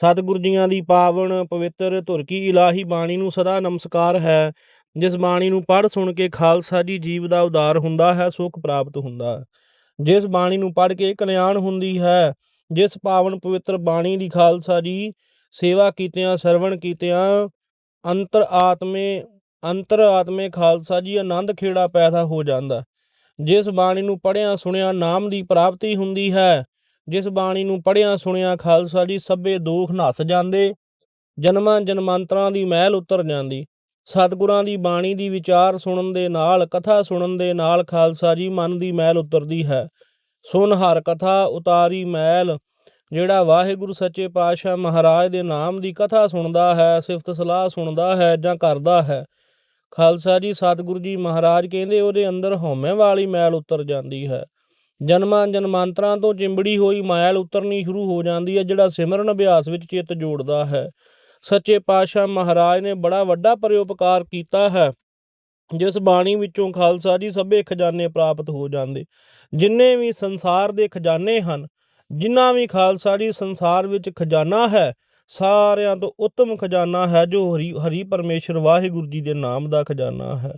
ਸਤਿਗੁਰੂ ਜੀਆਂ ਦੀ ਪਾਵਨ ਪਵਿੱਤਰ ਧੁਰ ਕੀ ਇਲਾਹੀ ਬਾਣੀ ਨੂੰ ਸਦਾ ਨਮਸਕਾਰ ਹੈ। ਜਿਸ ਬਾਣੀ ਨੂੰ ਪੜ੍ਹ ਸੁਣ ਕੇ ਖਾਲਸਾ ਜੀ ਜੀਵ ਦਾ ਉਦਾਰ ਹੁੰਦਾ ਹੈ, ਸੁਖ ਪ੍ਰਾਪਤ ਹੁੰਦਾ ਹੈ। ਜਿਸ ਬਾਣੀ ਨੂੰ ਪੜ੍ਹ ਕੇ ਕਲਿਆਣ ਹੁੰਦੀ ਹੈ, ਜਿਸ ਪਾਵਨ ਪਵਿੱਤਰ ਬਾਣੀ ਦੀ ਖਾਲਸਾ ਜੀ ਸੇਵਾ ਕੀਤਿਆਂ, ਸਰਵਣ ਕੀਤਿਆਂ, ਅੰਤਰ ਆਤਮੇ ਅੰਤਰ ਆਤਮੇ ਖਾਲਸਾ ਜੀ ਆਨੰਦ ਖੇੜਾ ਪੈਦਾ ਹੋ ਜਾਂਦਾ ਜਿਸ ਬਾਣੀ ਨੂੰ ਪੜ੍ਹਿਆ ਸੁਣਿਆ ਨਾਮ ਦੀ ਪ੍ਰਾਪਤੀ ਹੁੰਦੀ ਹੈ ਜਿਸ ਬਾਣੀ ਨੂੰ ਪੜ੍ਹਿਆ, ਸੁਣਿਆ, ਖਾਲਸਾ ਜੀ ਸਭੇ ਦੁੱਖ ਨਸ ਜਾਂਦੇ, ਜਨਮਾਂ ਜਨਮਾਂਤਰਾਂ ਦੀ ਮਹਿਲ ਉਤਰ ਜਾਂਦੀ। ਸਤਿਗੁਰਾਂ ਦੀ ਬਾਣੀ ਦੀ ਵਿਚਾਰ ਸੁਣਨ ਦੇ ਨਾਲ, ਕਥਾ ਸੁਣਨ ਦੇ ਨਾਲ ਖਾਲਸਾ ਜੀ ਮਨ ਦੀ ਮਹਿਲ ਉਤਰਦੀ ਹੈ। ਸੁਨ ਹਰ ਕਥਾ ਉਤਾਰੀ ਮਹਿਲ, ਜਿਹੜਾ ਵਾਹਿਗੁਰੂ ਸੱਚੇ ਪਾਤਸ਼ਾਹ ਮਹਾਰਾਜ ਦੇ ਨਾਮ ਦੀ ਕਥਾ ਸੁਣਦਾ ਹੈ, ਸਿਫਤ ਸਲਾਹ ਸੁਣਦਾ ਹੈ ਜਾਂ ਕਰਦਾ ਹੈ। ਖਾਲਸਾ ਜੀ ਸਤਿਗੁਰੂ ਜੀ ਮਹਾਰਾਜ ਕਹਿੰਦੇ, ਉਹਦੇ ਅੰਦਰ ਹਉਮੈ ਵਾਲੀ ਮੈਲ ਉਤਰ ਜਾਂਦੀ ਹੈ। ਜਨਮਾਂ ਜਨਮਾਂਤਰਾਂ ਤੋਂ ਚਿੰਬੜੀ ਹੋਈ ਮਾਇਲ ਉਤਰਨੀ ਸ਼ੁਰੂ ਹੋ ਜਾਂਦੀ ਹੈ, ਜਿਹੜਾ ਸਿਮਰਨ ਅਭਿਆਸ ਵਿੱਚ ਚਿੱਤ ਜੋੜਦਾ ਹੈ। ਸੱਚੇ ਪਾਤਸ਼ਾਹ ਮਹਾਰਾਜ ਨੇ ਬੜਾ ਵੱਡਾ ਪਰਉਪਕਾਰ ਕੀਤਾ ਹੈ, ਜਿਸ ਬਾਣੀ ਵਿੱਚੋਂ ਖਾਲਸਾ ਜੀ ਸਭੇ ਖਜ਼ਾਨੇ ਪ੍ਰਾਪਤ ਹੋ ਜਾਂਦੇ। ਜਿੰਨੇ ਵੀ ਸੰਸਾਰ ਦੇ ਖਜ਼ਾਨੇ ਹਨ, ਜਿੰਨਾ ਵੀ ਖਾਲਸਾ ਜੀ ਸੰਸਾਰ ਵਿੱਚ ਖਜ਼ਾਨਾ ਹੈ, ਸਾਰਿਆਂ ਤੋਂ ਉੱਤਮ ਖਜ਼ਾਨਾ ਹੈ, ਜੋ ਹਰੀ ਹਰੀ ਪਰਮੇਸ਼ਰ ਵਾਹਿਗੁਰੂ ਜੀ ਦੇ ਨਾਮ ਦਾ ਖਜ਼ਾਨਾ ਹੈ।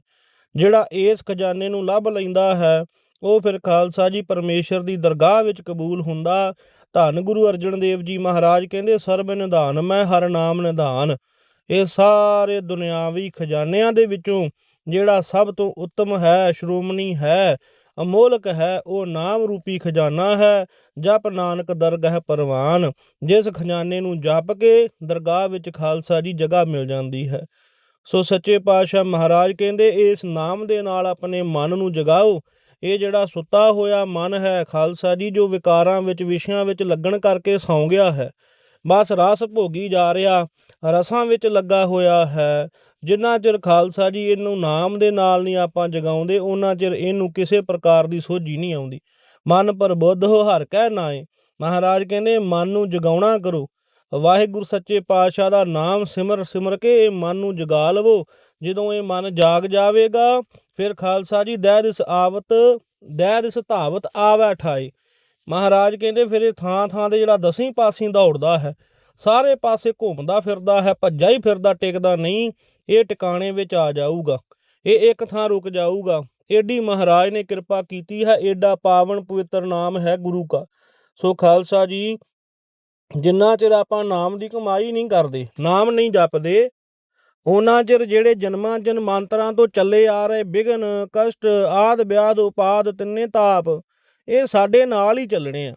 ਜਿਹੜਾ ਇਸ ਖਜ਼ਾਨੇ ਨੂੰ ਲੱਭ ਲੈਂਦਾ ਹੈ ਉਹ ਫਿਰ ਖਾਲਸਾ ਜੀ ਪਰਮੇਸ਼ਰ ਦੀ ਦਰਗਾਹ ਵਿੱਚ ਕਬੂਲ ਹੁੰਦਾ। ਧੰਨ ਗੁਰੂ ਅਰਜਨ ਦੇਵ ਜੀ ਮਹਾਰਾਜ ਕਹਿੰਦੇ ਸਰਬ ਨਿਧਾਨ ਮੈਂ ਹਰ ਨਾਮ ਨਿਧਾਨ। ਇਹ ਸਾਰੇ ਦੁਨਿਆਵੀ ਖਜ਼ਾਨਿਆਂ ਦੇ ਵਿੱਚੋਂ ਜਿਹੜਾ ਸਭ ਤੋਂ ਉੱਤਮ ਹੈ, ਸ਼੍ਰੋਮਣੀ ਹੈ, ਅਮੋਲਕ ਹੈ, ਉਹ ਨਾਮ ਰੂਪੀ ਖਜ਼ਾਨਾ ਹੈ, ਜਪ ਨਾਨਕ ਦਰਗਾਹ ਪਰਵਾਨ। ਜਿਸ ਖਜ਼ਾਨੇ ਨੂੰ ਜਪ ਕੇ ਦਰਗਾਹ ਵਿੱਚ ਖਾਲਸਾ ਜੀ ਜਗ੍ਹਾ ਮਿਲ ਜਾਂਦੀ ਹੈ। ਸੋ ਸੱਚੇ ਪਾਤਸ਼ਾਹ ਮਹਾਰਾਜ ਕਹਿੰਦੇ, ਇਸ ਨਾਮ ਦੇ ਨਾਲ ਆਪਣੇ ਮਨ ਨੂੰ ਜਗਾਓ। ਇਹ ਜਿਹੜਾ ਸੁੱਤਾ ਹੋਇਆ ਮਨ ਹੈ ਖਾਲਸਾ ਜੀ, ਜੋ ਵਿਕਾਰਾਂ ਵਿੱਚ, ਵਿਸ਼ਿਆਂ ਵਿੱਚ ਲੱਗਣ ਕਰਕੇ ਸੌਂ ਗਿਆ ਹੈ। ਬਸ ਰਸ ਭੋਗੀ ਜਾ ਰਿਹਾ, ਰਸਾਂ ਵਿੱਚ ਲੱਗਾ ਹੋਇਆ ਹੈ। ਜਿੰਨਾ ਚਿਰ ਖਾਲਸਾ ਜੀ ਇਹਨੂੰ ਨਾਮ ਦੇ ਨਾਲ ਨਹੀਂ ਆਪਾਂ ਜਗਾਉਂਦੇ ਉਹਨਾਂ ਚਿਰ ਇਹਨੂੰ ਕਿਸੇ ਪ੍ਰਕਾਰ ਦੀ ਸੋਝੀ ਨਹੀਂ ਆਉਂਦੀ। ਮਨ ਪਰ ਬੁੱਧ ਹੋ, ਹਰ ਕਹਿ ਨਾਏ ਮਹਾਰਾਜ ਕਹਿੰਦੇ, ਮਨ ਨੂੰ ਜਗਾਉਣਾ ਕਰੋ। ਵਾਹਿਗੁਰੂ ਸੱਚੇ ਪਾਤਸ਼ਾਹ ਦਾ ਨਾਮ ਸਿਮਰ ਸਿਮਰ ਕੇ ਇਹ ਮਨ ਨੂੰ ਜਗਾ ਲਵੋ। ਜਦੋਂ ਇਹ ਮਨ ਜਾਗ ਜਾਵੇਗਾ ਫਿਰ ਖਾਲਸਾ ਜੀ ਦਹਿ ਦਿਸ ਆਵਤ ਦਹਿ ਦਿਸ ਧਾਵਤ ਆਵੈ ਠਾਈ। ਮਹਾਰਾਜ ਕਹਿੰਦੇ, ਫਿਰ ਇਹ ਥਾਂ ਥਾਂ ਦੇ ਜਿਹੜਾ ਦਸੀਂ ਪਾਸੇ ਦੌੜਦਾ ਹੈ, ਸਾਰੇ ਪਾਸੇ ਘੁੰਮਦਾ ਫਿਰਦਾ ਹੈ, ਭੱਜਾ ਹੀ ਫਿਰਦਾ, ਟਿਕਦਾ ਨਹੀਂ, ਇਹ ਟਿਕਾਣੇ ਵਿੱਚ ਆ ਜਾਊਗਾ। ਇਹ ਇੱਕ ਥਾਂ ਰੁਕ ਜਾਊਗਾ। ਏਡੀ ਮਹਾਰਾਜ ਨੇ ਕਿਰਪਾ ਕੀਤੀ ਹੈ, ਏਡਾ ਪਾਵਨ ਪਵਿੱਤਰ ਨਾਮ ਹੈ ਗੁਰੂ ਕਾ। ਸੋ ਖਾਲਸਾ ਜੀ, ਜਿੰਨਾ ਚਿਰ ਆਪਾਂ ਨਾਮ ਦੀ ਕਮਾਈ ਨਹੀਂ ਕਰਦੇ, ਨਾਮ ਨਹੀਂ ਜਪਦੇ ਉਹਨਾਂ ਚਿਰ ਜਿਹੜੇ ਜਨਮਾਂ ਜਨਮਾਂਤਰਾਂ ਤੋਂ ਚੱਲੇ ਆ ਰਹੇ ਵਿਗਨ ਕਸ਼ਟ, ਆਦ ਵਿਆਦ ਉਪਾਦ ਤਿੰਨੇ ਤਾਪ, ਇਹ ਸਾਡੇ ਨਾਲ ਹੀ ਚੱਲਣੇ ਆ।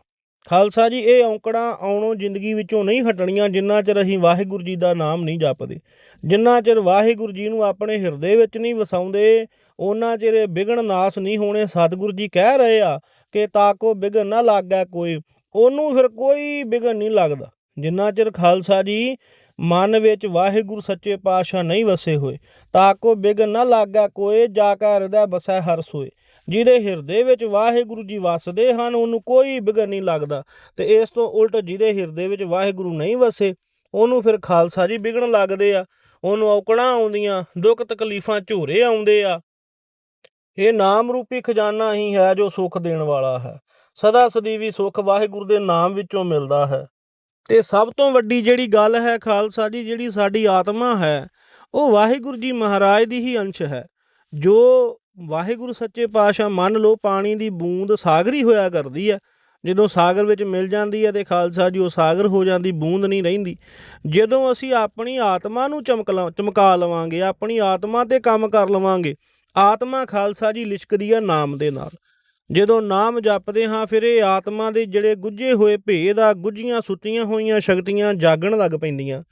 ਖਾਲਸਾ ਜੀ, ਇਹ ਔਂਕੜਾਂ ਆਉਣੋਂ ਜ਼ਿੰਦਗੀ ਵਿੱਚੋਂ ਨਹੀਂ ਹਟਣੀਆਂ ਜਿੰਨਾ ਚਿਰ ਅਸੀਂ ਵਾਹਿਗੁਰੂ ਜੀ ਦਾ ਨਾਮ ਨਹੀਂ ਜਪਦੇ। ਜਿੰਨਾ ਚਿਰ ਵਾਹਿਗੁਰੂ ਜੀ ਨੂੰ ਆਪਣੇ ਹਿਰਦੇ ਵਿੱਚ ਨਹੀਂ ਵਸਾਉਂਦੇ, ਉਹਨਾਂ ਚਿਰ ਇਹ ਵਿਗਣ ਨਾਸ ਨਹੀਂ ਹੋਣੇ। ਸਤਿਗੁਰੂ ਜੀ ਕਹਿ ਰਹੇ ਆ ਕਿ ਤਾਕੋ ਵਿਗਨ ਨਾ ਲੱਗੈ ਕੋਈ, ਉਹਨੂੰ ਫਿਰ ਕੋਈ ਵਿਗਨ ਨਹੀਂ ਲੱਗਦਾ। ਜਿੰਨਾ ਚਿਰ ਖਾਲਸਾ ਜੀ ਮਨ ਵਿੱਚ ਵਾਹਿਗੁਰੂ ਸੱਚੇ ਪਾਤਸ਼ਾਹ ਨਹੀਂ ਵਸੇ ਹੋਏ ਤਾਕੋ ਬਿਗਨ ਨਾ ਲਾਗਾ ਕੋਏ, ਜਾ ਕੇ ਹਿਰਦੈ ਬਸੈ ਹਰ ਸੋਏ। ਜਿਹਦੇ ਹਿਰਦੇ ਵਿੱਚ ਵਾਹਿਗੁਰੂ ਜੀ ਵਸਦੇ ਹਨ, ਉਹਨੂੰ ਕੋਈ ਬਿਗਨ ਨਹੀਂ ਲੱਗਦਾ। ਤੇ ਇਸ ਤੋਂ ਉਲਟ ਜਿਹਦੇ ਹਿਰਦੇ ਵਿੱਚ ਵਾਹਿਗੁਰੂ ਨਹੀਂ ਵਸੇ, ਉਹਨੂੰ ਫਿਰ ਖਾਲਸਾ ਜੀ ਬਿਗਣ ਲੱਗਦੇ ਆ। ਉਹਨੂੰ ਔਕੜਾਂ ਆਉਂਦੀਆਂ, ਦੁੱਖ ਤਕਲੀਫਾਂ ਝੂਰੇ ਆਉਂਦੇ ਆ। ਇਹ ਨਾਮ ਰੂਪੀ ਖਜ਼ਾਨਾ ਹੀ ਹੈ ਜੋ ਸੁੱਖ ਦੇਣ ਵਾਲਾ ਹੈ। ਸਦਾ ਸਦੀਵੀ ਸੁੱਖ ਵਾਹਿਗੁਰੂ ਦੇ ਨਾਮ ਵਿੱਚੋਂ ਮਿਲਦਾ ਹੈ। ਤੇ ਸਭ ਤੋਂ ਵੱਡੀ ਜਿਹੜੀ ਗੱਲ ਹੈ ਖਾਲਸਾ ਜੀ, ਜਿਹੜੀ ਸਾਡੀ ਆਤਮਾ ਹੈ, ਉਹ ਵਾਹਿਗੁਰੂ ਜੀ ਮਹਾਰਾਜ ਦੀ ਹੀ ਅੰਸ਼ ਹੈ। ਜੋ ਵਾਹਿਗੁਰੂ ਸੱਚੇ ਪਾਤਸ਼ਾਹ ਮੰਨ ਲਓ ਪਾਣੀ ਦੀ ਬੂੰਦ ਸਾਗਰੀ ਹੋਇਆ ਕਰਦੀ ਹੈ, ਜਦੋਂ ਸਾਗਰ ਵਿੱਚ ਮਿਲ ਜਾਂਦੀ ਹੈ ਤੇ ਖਾਲਸਾ ਜੀ ਉਹ ਸਾਗਰ ਹੋ ਜਾਂਦੀ, ਬੂੰਦ ਨਹੀਂ ਰਹਿੰਦੀ। ਜਦੋਂ ਅਸੀਂ ਆਪਣੀ ਆਤਮਾ ਨੂੰ ਚਮਕ ਚਮਕਾ ਲਵਾਂਗੇ, ਆਪਣੀ ਆਤਮਾ ਤੇ ਕੰਮ ਕਰ ਲਵਾਂਗੇ, ਆਤਮਾ ਖਾਲਸਾ ਜੀ ਲਿਸ਼ਕਦੀ ਹੈ ਨਾਮ ਦੇ ਨਾਲ। ਜਦੋਂ ਨਾਮ ਜਪਦੇ ਹਾਂ, ਫਿਰ ਇਹ ਆਤਮਾ ਦੇ ਜਿਹੜੇ ਗੁੱਝੇ ਹੋਏ ਭੇਦ ਆ, ਗੁੱਝੀਆਂ ਸੁੱਤੀਆਂ ਹੋਈਆਂ ਸ਼ਕਤੀਆਂ ਜਾਗਣ ਲੱਗ ਪੈਂਦੀਆਂ।